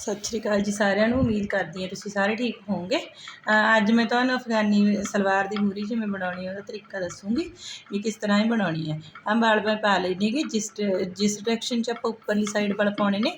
ਸਤਿ ਸ਼੍ਰੀ ਅਕਾਲ ਜੀ ਸਾਰਿਆਂ ਨੂੰ, ਉਮੀਦ ਕਰਦੀ ਹਾਂ ਤੁਸੀਂ ਸਾਰੇ ਠੀਕ ਹੋਵੋਗੇ। ਅੱਜ ਮੈਂ ਤੁਹਾਨੂੰ ਅਫਗਾਨੀ ਸਲਵਾਰ ਦੀ ਮੂਰੀ ਜਿਵੇਂ ਬਣਾਉਣੀ ਹੈ, ਉਹਦਾ ਤਰੀਕਾ ਦੱਸੂੰਗੀ ਵੀ ਕਿਸ ਤਰ੍ਹਾਂ ਇਹ ਬਣਾਉਣੀ ਹੈ। ਆਹ ਵਾਲ ਮੈਂ ਪਾ ਲਏ ਨੇਗੇ ਜਿਸ ਜਿਸ ਡਾਇਰੈਕਸ਼ਨ 'ਚ ਆਪਾਂ ਉੱਪਰਲੀ ਸਾਈਡ ਵਾਲ ਪਾਉਣੇ ਨੇ,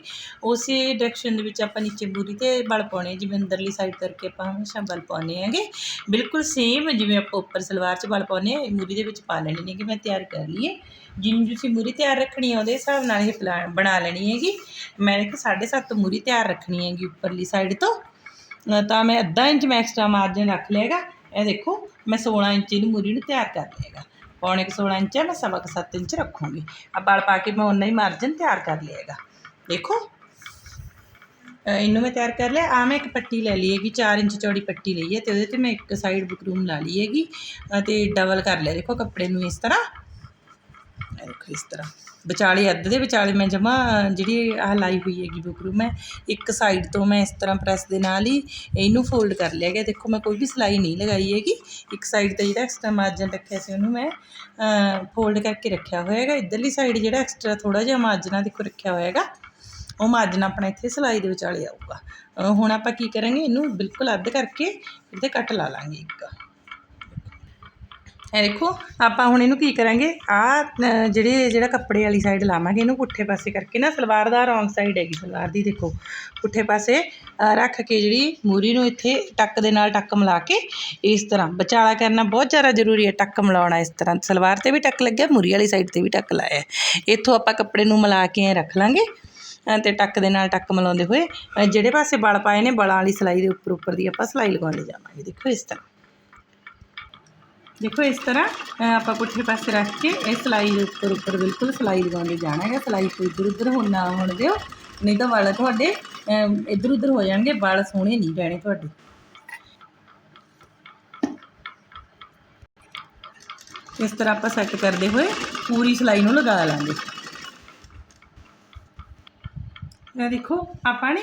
ਉਸੇ ਡਾਇਰੈਕਸ਼ਨ ਦੇ ਵਿੱਚ ਆਪਾਂ ਨੀਚੇ ਮੂਰੀ ਤੇ ਵਾਲ ਪਾਉਣੇ ਜਿਵੇਂ ਅੰਦਰਲੀ ਸਾਈਡ ਕਰਕੇ ਆਪਾਂ ਹਮੇਸ਼ਾ ਵਾਲ ਪਾਉਂਦੇ ਹੈਗੇ। ਬਿਲਕੁਲ ਸੇਮ ਜਿਵੇਂ ਆਪਾਂ ਉੱਪਰ ਸਲਵਾਰ 'ਚ ਵਾਲ ਪਾਉਂਦੇ ਹਾਂ ਮੂਰੀ ਦੇ ਵਿੱਚ ਪਾ ਲੈਣੇ ਨੇ ਕਿ ਮੈਂ ਤਿਆਰ ਕਰ ਲਈਏ ਜਿੰਨੀ ਤੁਸੀਂ ਮੂਰੀ ਤਿਆਰ ਰੱਖਣੀ ਹੈ ਉਹਦੇ ਹਿਸਾਬ ਨਾਲ ਇਹ ਪਲਾ, ਬਣਾ ਲੈਣੀ ਹੈਗੀ। ਮੈਂ ਇੱਕ 7.5 ਮੂਰੀ ਤਿਆਰ ਰੱਖਣੀ ਹੈਗੀ ਉੱਪਰਲੀ ਸਾਈਡ ਤੋਂ ਅ, ਤਾਂ ਮੈਂ ਅੱਧਾ ਇੰਚ ਮੈਂ ਐਕਸਟਰਾ ਮਾਰਜਨ ਰੱਖ ਲਿਆਗਾ ਇਹ ਦੇਖੋ ਮੈਂ 16 ਇੰਚ ਇਹਨੂੰ ਮੂਰੀ ਨੂੰ ਤਿਆਰ ਕਰ ਲਿਆਗਾ ਪੌਣੇ ਕੁ 16 ਇੰਚ ਹੈ ਮੈਂ ਸਵਾ ਕੁ 7 ਇੰਚ ਰੱਖੂੰਗੀ ਆ ਬਲ ਪਾ ਕੇ ਮੈਂ ਉਨਾ ਹੀ ਮਾਰਜਨ ਤਿਆਰ ਕਰ ਲਿਆਗਾ ਦੇਖੋ ਅ, ਇਹਨੂੰ ਮੈਂ ਤਿਆਰ ਕਰ ਲਿਆ ਆ ਮੈਂ ਇੱਕ ਪੱਟੀ ਲੈ ਲਈ ਹੈਗੀ 4 ਇੰਚ ਚੌੜੀ ਪੱਟੀ ਲਈ ਹੈ ਤੇ ਉਹਦੇ ਤੇ ਮੈਂ ਇੱਕ ਸਾਈਡ ਬੁਕਰੂਮ ਲਾ ਲਈ ਹੈਗੀ ਅ, ਤੇ ਡਬਲ ਕਰ ਲਿਆ ਦੇਖੋ ਕੱਪੜੇ ਨੂੰ ਇਸ ਤਰ੍ਹਾਂ ਇਹ ਦੇਖੋ ਇਸ ਤਰ੍ਹਾਂ ਵਿਚਾਲੇ ਅੱਧ ਦੇ ਵਿਚਾਲੇ ਮੈਂ ਜਮ੍ਹਾਂ ਜਿਹੜੀ ਆਹ ਲਾਈ ਹੋਈ ਹੈਗੀ ਬੁਕਰੂ ਮੈਂ ਇੱਕ ਸਾਈਡ ਤੋਂ ਮੈਂ ਇਸ ਤਰ੍ਹਾਂ ਪ੍ਰੈਸ ਦੇ ਨਾਲ ਹੀ ਇਹਨੂੰ ਫੋਲਡ ਕਰ ਲਿਆ ਗਿਆ। ਦੇਖੋ, ਮੈਂ ਕੋਈ ਵੀ ਸਿਲਾਈ ਨਹੀਂ ਲਗਾਈ ਹੈਗੀ। ਇੱਕ ਸਾਈਡ ਤੇ ਜਿਹੜਾ ਐਕਸਟਰਾ ਮਾਰਜਨ ਰੱਖਿਆ ਸੀ ਉਹਨੂੰ ਮੈਂ ਫੋਲਡ ਕਰਕੇ ਰੱਖਿਆ ਹੋਇਆ ਹੈਗਾ। ਇੱਧਰਲੀ ਸਾਈਡ ਜਿਹੜਾ ਐਕਸਟਰਾ ਥੋੜਾ ਜਿਹਾ ਮਾਰਜਨਾਂ ਦੇਖੋ, ਰੱਖਿਆ ਹੋਇਆ ਹੈਗਾ। ਉਹ ਮਾਰਜਨ ਆਪਣਾ ਇੱਥੇ ਸਿਲਾਈ ਦੇ ਵਿਚਾਲੇ ਆਊਗਾ। ਹੁਣ ਆਪਾਂ ਕੀ ਕਰਾਂਗੇ? ਇਹਨੂੰ ਬਿਲਕੁਲ ਅੱਧ ਕਰਕੇ ਇਹਦੇ ਕੱਟ ਲਾ ਲਾਂਗੇ ਇੱਕ। ਇਹ ਦੇਖੋ ਆਪਾਂ ਹੁਣ ਇਹਨੂੰ ਕੀ ਕਰਾਂਗੇ? ਆ ਜਿਹੜੇ ਜਿਹੜਾ ਕੱਪੜੇ ਵਾਲੀ ਸਾਈਡ ਲਾਵਾਂਗੇ ਇਹਨੂੰ ਪੁੱਠੇ ਪਾਸੇ ਕਰਕੇ ਨਾ ਸਲਵਾਰ ਦਾ ਰੌਂਗ ਸਾਈਡ ਹੈਗੀ ਸਲਵਾਰ ਦੀ ਦੇਖੋ। ਪੁੱਠੇ ਪਾਸੇ ਰੱਖ ਕੇ ਜਿਹੜੀ ਮੂਰੀ ਨੂੰ ਇੱਥੇ ਟੱਕ ਦੇ ਨਾਲ ਟੱਕ ਮਿਲਾ ਕੇ ਇਸ ਤਰ੍ਹਾਂ ਵਿਚਾਲਾ ਕਰਨਾ ਬਹੁਤ ਜ਼ਿਆਦਾ ਜ਼ਰੂਰੀ ਹੈ ਟੱਕ ਮਿਲਾਉਣਾ ਇਸ ਤਰ੍ਹਾਂ। ਸਲਵਾਰ ਤੇ ਵੀ ਟੱਕ ਲੱਗਿਆ ਮੂਰੀ ਵਾਲੀ ਸਾਈਡ ਤੇ ਵੀ ਟੱਕ ਲਾਇਆ। ਇੱਥੋਂ ਆਪਾਂ ਕੱਪੜੇ ਨੂੰ ਮਿਲਾ ਕੇ ਐਂ ਰੱਖ ਲਾਂਗੇ ਅ, ਤੇ ਟੱਕ ਦੇ ਨਾਲ ਟੱਕ ਮਿਲਾਉਂਦੇ ਹੋਏ ਜਿਹੜੇ ਪਾਸੇ ਬਲ ਪਾਏ ਨੇ ਬਲਾਂ ਵਾਲੀ ਸਿਲਾਈ ਦੇ ਉੱਪਰ ਉੱਪਰ ਦੀ ਆਪਾਂ ਸਿਲਾਈ ਲਗਾਉਂਦੇ ਜਾਵਾਂਗੇ। ਦੇਖੋ ਇਸ ਤਰ੍ਹਾਂ। ਦੇਖੋ, ਇਸ ਤਰ੍ਹਾਂ ਆਪਾਂ ਪੁੱਠੇ ਪਾਸੇ ਰੱਖ ਕੇ ਇਹ ਸਿਲਾਈ ਦੇ ਉੱਪਰ ਉੱਪਰ ਬਿਲਕੁਲ ਸਿਲਾਈ ਲਗਾਉਂਦੇ ਜਾਣਾ ਹੈਗਾ। ਸਿਲਾਈ ਕੋਈ ਇੱਧਰ ਉੱਧਰ ਹੁਣ ਨਾ ਹੋਣ ਦਿਓ, ਨਹੀਂ ਤਾਂ ਵਾਲ ਤੁਹਾਡੇ ਇੱਧਰ ਉੱਧਰ ਹੋ ਜਾਣਗੇ, ਵਾਲ ਸੋਹਣੇ ਨਹੀਂ ਰਹਿਣੇ ਤੁਹਾਡੇ। ਇਸ ਤਰ੍ਹਾਂ ਆਪਾਂ ਸੈੱਟ ਕਰਦੇ ਹੋਏ ਪੂਰੀ ਸਿਲਾਈ ਨੂੰ ਲਗਾ ਲਾਂਗੇ। ਇਹ ਦੇਖੋ, ਆਪਾਂ ਨੇ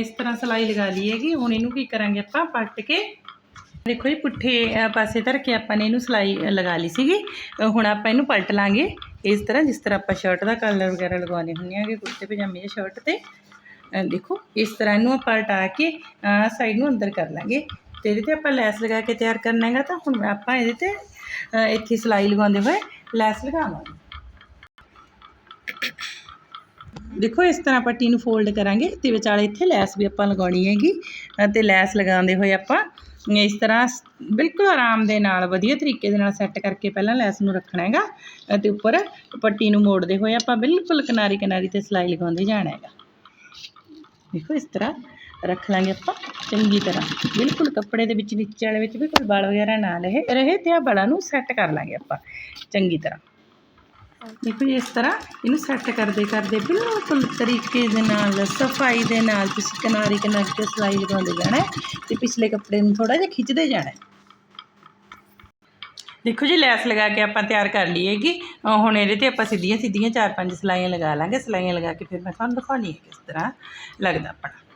ਇਸ ਤਰ੍ਹਾਂ ਸਿਲਾਈ ਲਗਾ ਲਈ ਹੈਗੀ। ਹੁਣ ਇਹਨੂੰ ਕੀ ਕਰਾਂਗੇ ਆਪਾਂ, ਪੱਟ ਕੇ ਦੇਖੋ ਜੀ, ਪੁੱਠੇ ਪਾਸੇ ਧਰ ਕੇ ਆਪਾਂ ਨੇ ਇਹਨੂੰ ਸਿਲਾਈ ਲਗਾ ਲਈ ਸੀਗੀ। ਹੁਣ ਆਪਾਂ ਇਹਨੂੰ ਪਲਟ ਲਾਂਗੇ। ਇਸ ਤਰ੍ਹਾਂ, ਜਿਸ ਤਰ੍ਹਾਂ ਆਪਾਂ ਸ਼ਰਟ ਦਾ ਕਲਰ ਵਗੈਰਾ ਲਗਾਉਣੇ ਹੁੰਦੇ ਆਗੇ, ਕੁੜਤੇ, ਪਜਾਮੇ ਜਾਂ ਸ਼ਰਟ ਤੇ। ਦੇਖੋ, ਇਸ ਤਰ੍ਹਾਂ ਇਹਨੂੰ ਆਪਾਂ ਪਲਟਾ ਕੇ ਸਾਈਡ ਨੂੰ ਅੰਦਰ ਕਰ ਲਾਂਗੇ। ਤੇ ਇਹਦੇ ਤੇ ਆਪਾਂ ਲੈਸ ਲਗਾ ਕੇ ਤਿਆਰ ਕਰਨਾ ਹੈਗਾ ਤਾਂ ਹੁਣ ਆਪਾਂ ਇਹਦੇ ਤੇ ਇੱਥੇ ਸਿਲਾਈ ਲਗਾਉਂਦੇ ਹੋਏ ਲੈਸ ਲਗਾਵਾਂਗੇ। ਦੇਖੋ, ਇਸ ਤਰ੍ਹਾਂ ਪੱਟੀ ਨੂੰ ਫੋਲਡ ਕਰਾਂਗੇ ਤੇ ਵਿਚਾਲੇ ਇੱਥੇ ਲੈਸ ਵੀ ਆਪਾਂ ਲਗਾਉਣੀ ਹੈਗੀ। ਤੇ ਲੈਸ ਲਗਾਉਂਦੇ ਹੋਏ ਆਪਾਂ ਇਸ ਤਰ੍ਹਾਂ ਬਿਲਕੁਲ ਆਰਾਮ ਦੇ ਨਾਲ, ਵਧੀਆ ਤਰੀਕੇ ਦੇ ਨਾਲ ਸੈੱਟ ਕਰਕੇ ਪਹਿਲਾਂ ਲੈਸ ਨੂੰ ਰੱਖਣਾ ਹੈਗਾ ਅਤੇ ਉੱਪਰ ਪੱਟੀ ਨੂੰ ਮੋੜਦੇ ਹੋਏ ਆਪਾਂ ਬਿਲਕੁਲ ਕਿਨਾਰੀ ਕਿਨਾਰੀ ਤੇ ਸਿਲਾਈ ਲਗਾਉਂਦੇ ਜਾਣਾ ਹੈਗਾ। ਦੇਖੋ ਇਸ ਤਰ੍ਹਾਂ ਰੱਖ ਲਾਂਗੇ ਆਪਾਂ, ਚੰਗੀ ਤਰ੍ਹਾਂ। ਬਿਲਕੁਲ ਕੱਪੜੇ ਦੇ ਵਿੱਚ, ਨੀਚੇ ਵਾਲੇ ਵਿੱਚ ਵੀ ਕੋਈ ਬਲ ਵਗੈਰਾ ਨਾ ਰਹੇ ਰਹੇ ਤੇ ਆ ਬਲਾਂ ਨੂੰ ਸੈੱਟ ਕਰ ਲਾਂਗੇ ਆਪਾਂ, ਚੰਗੀ ਤਰ੍ਹਾਂ। ਦੇਖੋ ਜੀ, ਇਸ ਤਰ੍ਹਾਂ ਇਹਨੂੰ ਸੈੱਟ ਕਰਦੇ ਕਰਦੇ ਬਿਲਕੁਲ ਤਰੀਕੇ ਦੇ ਨਾਲ, ਸਫ਼ਾਈ ਦੇ ਨਾਲ ਤੁਸੀਂ ਕਿਨਾਰੀ ਕਿਨਾਰੀ ਤੇ ਸਿਲਾਈ ਲਗਾਉਂਦੇ ਜਾਣਾ ਹੈ ਤੇ ਪਿਛਲੇ ਕੱਪੜੇ ਨੂੰ ਥੋੜਾ ਜਿਹਾ ਖਿੱਚਦੇ ਜਾਣਾ ਦੇਖੋ ਜੀ, ਲੈਸ ਲਗਾ ਕੇ ਆਪਾਂ ਤਿਆਰ ਕਰ ਲਈ ਹੈਗੀ। ਹੁਣ ਇਹਦੇ ਤੇ ਆਪਾਂ ਸਿੱਧੀਆਂ ਸਿੱਧੀਆਂ ਚਾਰ ਪੰਜ ਸਲਾਈਆਂ ਲਗਾ ਲਾਂਗੇ। ਸਲਾਈਆਂ ਲਗਾ ਕੇ ਫਿਰ ਮੈਂ ਤੁਹਾਨੂੰ ਦਿਖਾਉਣੀ ਹੈ ਕਿਸ ਤਰ੍ਹਾਂ ਲੱਗਦਾ ਆਪਣਾ।